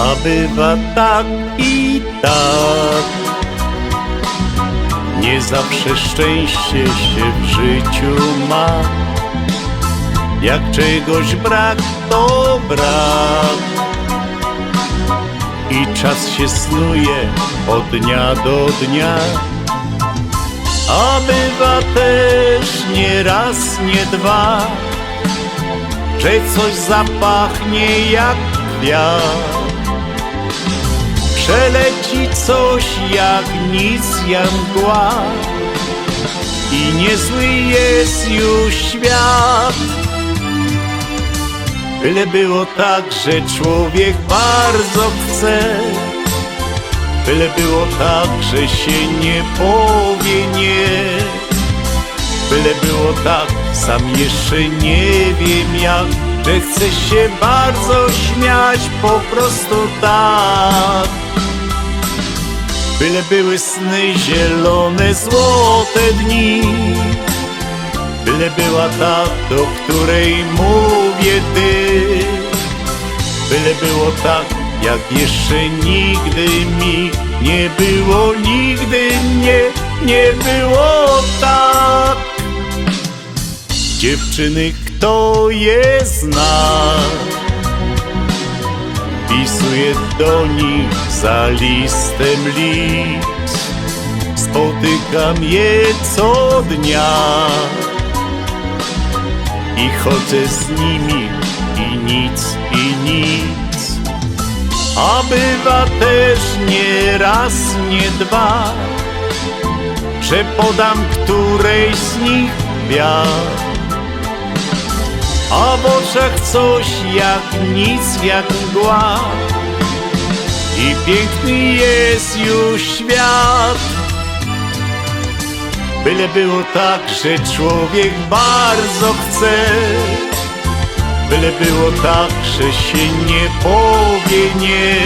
a bywa tak i tak. Nie zawsze szczęście się w życiu ma. Jak czegoś brak, to brak. I czas się snuje od dnia do dnia. A bywa też nie raz, nie dwa, że coś zapachnie jak kwiat. Przeleci coś jak nic, jak mgła i niezły jest już świat. Byle było tak, że człowiek bardzo chce, byle było tak, że się nie powie nie. Byle było tak, sam jeszcze nie wiem jak, że chce się bardzo śmiać po prostu tak. Byle były sny zielone, złote dni. Byle była ta, do której mówię ty. Byle było tak, jak jeszcze nigdy mi Nie było nigdy mnie, nie było Dziewczyny, kto je zna? Pisuję do nich za listem list Spotykam je co dnia. I chodzę z nimi i nic, i nic. A bywa też nie raz, nie dwa. Że podam którejś z nich wiatr a w oczach coś jak nic, jak mgła. I piękny jest już świat. Byle było tak, że człowiek bardzo chce. Byle było tak, że się nie powie nie.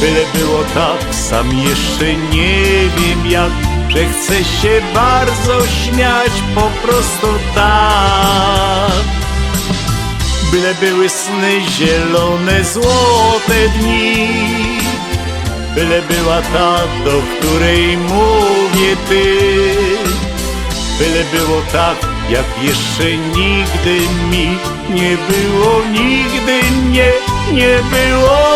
Byle było tak, sam jeszcze nie wiem jak Że chce się bardzo śmiać po prostu tak. Byle były sny zielone, złote dni Byle była ta, do której mówię ty. Byle było tak, jak jeszcze nigdy mi Nie było nigdy, nie, nie było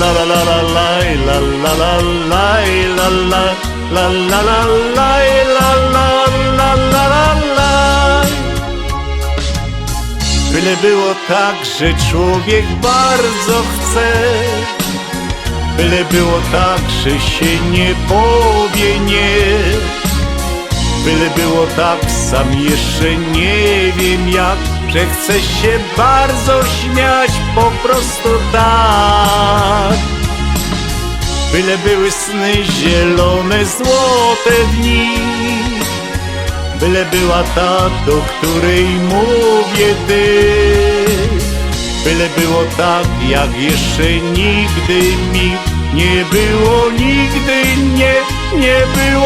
La la la la la la la la la la la La la la la la la la la la Byle było tak, że człowiek bardzo chce Byle było tak, że się nie powie nie Byle było tak, sam jeszcze nie wiem jak Że chce się bardzo śmiać po prostu tak. Byle były sny zielone, złote dni. Byle była ta, do której mówię ty. Byle było tak, jak jeszcze nigdy mi Nie było. Nigdy, nie, nie było